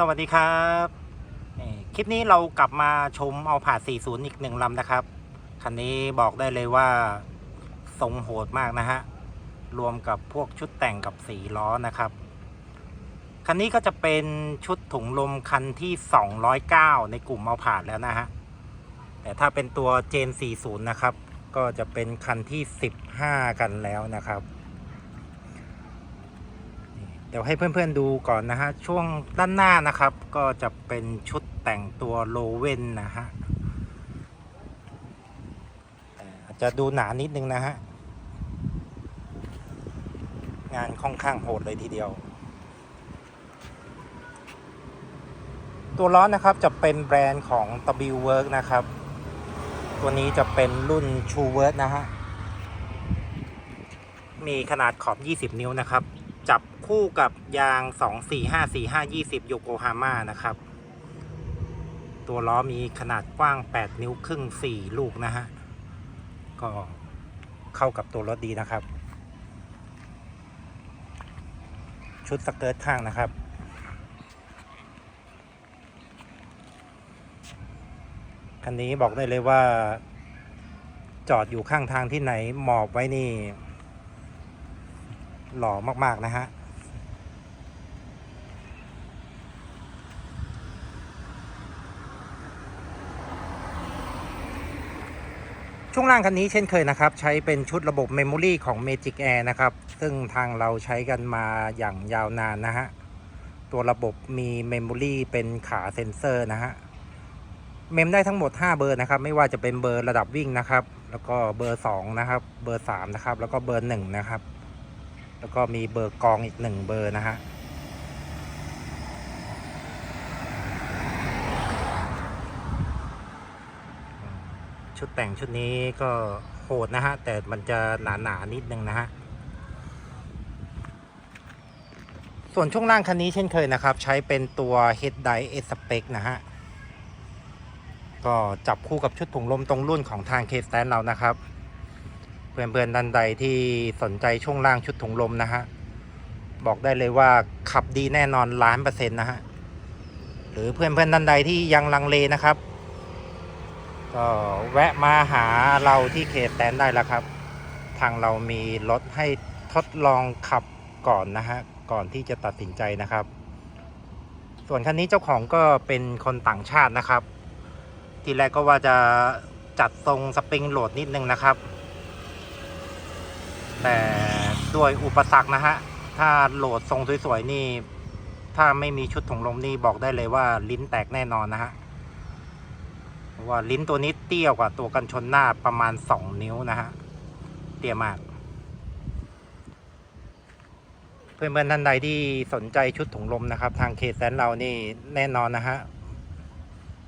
สวัสดีครับคลิปนี้เรากลับมาชมเอาผ่า40 อีกหนึ่งลำนะครับ คันนี้บอกได้เลยว่าทรงโหดมากนะฮะ รวมกับพวกชุดแต่งกับสีล้อนะครับ คันนี้ก็จะเป็นชุดถุงลมคันที่ 209 ในกลุ่มเอาผ่าแล้วนะฮะ แต่ถ้าเป็นตัวเจน40 นะครับ ก็จะเป็นคันที่ 15 กันแล้วนะครับ เดี๋ยวให้เพื่อนๆดูก่อนนะฮะ ช่วงด้านหน้านะครับ ก็จะเป็นชุดแต่งตัวโลเวนนะฮะอาจจะดูหนานิดนึงนะฮะ งานค่อนข้างโหดเลยทีเดียว ตัวล้อนะครับจะเป็นแบรนด์ของ W Work นะครับ ตัวนี้จะเป็นรุ่น True Work นะฮะ มีขนาดขอบ 20 นิ้วนะครับ จับคู่กับยาง 2454520 โยโกฮาม่านะครับ ตัวล้อมีขนาดกว้าง 8 นิ้วครึ่ง 4 ลูกนะฮะ ก็เข้ากับตัวรถดีนะครับ ชุดสเกิร์ตข้างนะครับ คันนี้บอกได้เลยว่า จอดอยู่ข้างทางที่ไหนหมอบไว้นี่ หล่อมากๆนะฮะช่วงล่างคันนี้เช่นเคยนะครับ ใช้เป็นชุดระบบเมมโมรีของ Magic Air นะครับ ซึ่งทางเราใช้กันมาอย่างยาวนานนะฮะ ตัวระบบมีเมมโมรีเป็นขาเซนเซอร์นะฮะ เมมได้ทั้งหมด 5 เบอร์นะครับ ไม่ว่าจะเป็นเบอร์ระดับวิ่งนะครับ แล้วก็เบอร์ 2 นะครับ เบอร์ 3 นะครับ แล้วก็เบอร์ 1 นะครับ แล้วก็มีเบอร์กองอีก1เบอร์นะฮะชุดแต่งชุดนี้ก็โหดนะฮะ แต่มันจะหนาๆนนิดนึงนะฮะ ส่วนช่วงล่างคันนี้เช่นเคยนะครับ ใช้เป็นตัว Head Die S Spec นะฮะ ก็จับคู่กับชุดถุงลมตรงรุ่นของทางเคสแตนเรานะครับ เพื่อนๆดันใดที่สนใจช่วงล่างชุดถุงลมนะฮะ บอกได้เลยว่าขับดีแน่นอนล้านเปอร์เซ็นต์นะฮะ หรือเพื่อนๆดันใดที่ยังลังเลนะครับ ก็แวะมาหาเราที่เคสแตนได้แล้วครับ ทางเรามีรถให้ทดลองขับก่อนนะฮะ ก่อนที่จะตัดสินใจนะครับ ส่วนคันนี้เจ้าของก็เป็นคนต่างชาตินะครับ ทีแรกก็ว่าจะจัดทรงสปริงโหลดนิดนึงนะครับ แต่ด้วยอุปสรรคนะฮะ ถ้าโหลดทรงสวยๆนี่ ถ้าไม่มีชุดถุงลมนี่บอกได้เลยว่าลิ้นแตกแน่นอนนะฮะว่าลิ้นตัวนี้เตี้ยกว่าตัวกันชนหน้าประมาณ 2 นิ้วนะฮะ เตี้ยมาก เพื่อนๆท่านใดที่สนใจชุดถุงลมนะครับ ทางเคสแซนเรานี่แน่นอนนะฮะ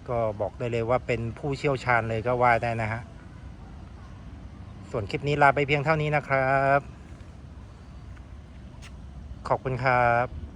ก็บอกได้เลยว่าเป็นผู้เชี่ยวชาญเลยก็ว่าได้นะฮะ ส่วนคลิปนี้ลาไปเพียงเท่านี้นะครับ ขอบคุณครับ